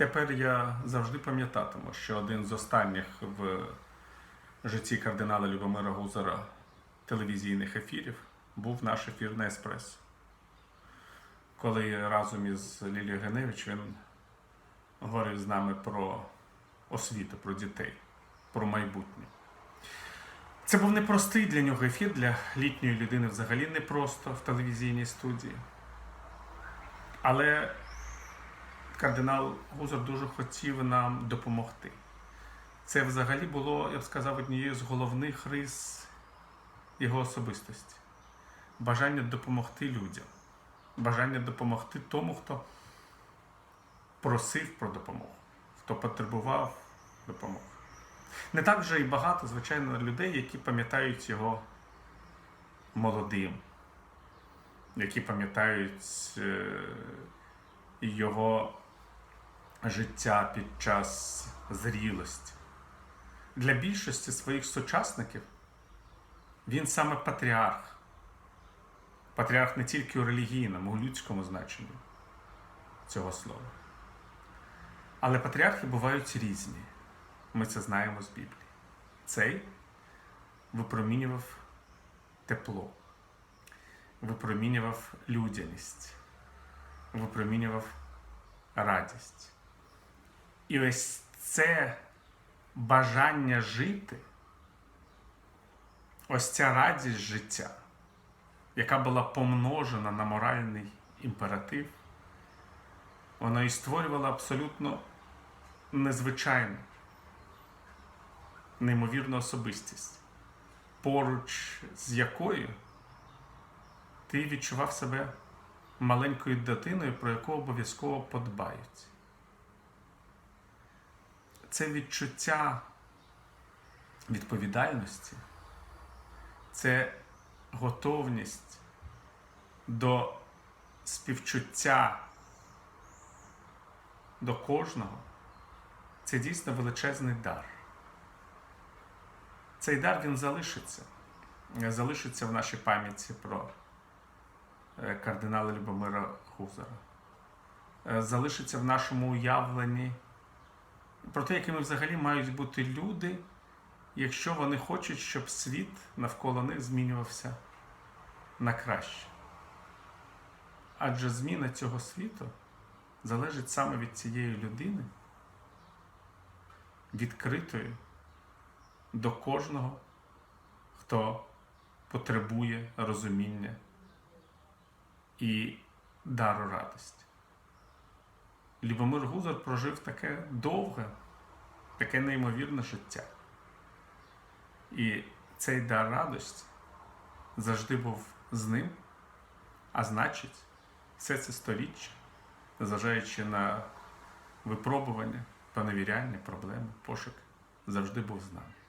Тепер я завжди пам'ятатиму, що один з останніх в житті кардинала Любомира Гузара телевізійних ефірів був наш ефір на Еспресо. Коли разом із Лілією Геневич він говорив з нами про освіту, про дітей, про майбутнє. Це був непростий для нього ефір, для літньої людини взагалі непросто в телевізійній студії. Але кардинал Гузар дуже хотів нам допомогти. Це взагалі було, я б сказав, однією з головних рис його особистості. Бажання допомогти людям, бажання допомогти тому, хто просив про допомогу, хто потребував допомоги. Не так вже і багато, звичайно, людей, які пам'ятають його молодим, які пам'ятають е, його життя під час зрілості. Для більшості своїх сучасників він саме патріарх. Патріарх не тільки у релігійному, у людському значенні цього слова. Але патріархи бувають різні. Ми це знаємо з Біблії. Цей випромінював тепло, випромінював людяність, випромінював радість. І ось це бажання жити, ось ця радість життя, яка була помножена на моральний імператив, вона і створювала абсолютно незвичайну, неймовірну особистість, поруч з якою ти відчував себе маленькою дитиною, про яку обов'язково подбають. Це відчуття відповідальності, це готовність до співчуття до кожного. Це дійсно величезний дар. Цей дар він залишиться. Залишиться в нашій пам'яті про е, кардинала Любомира Хузара. Е, Залишиться в нашому уявленні про те, якими взагалі мають бути люди, якщо вони хочуть, щоб світ навколо них змінювався на краще. Адже зміна цього світу залежить саме від цієї людини, відкритої до кожного, хто потребує розуміння і дару радості. Любомир Гузар прожив таке довге, таке неймовірне життя. І цей дар радості завжди був з ним, а значить, все це сторіччя, незважаючи на випробування, поневіряння, проблеми, пошук, завжди був з нами.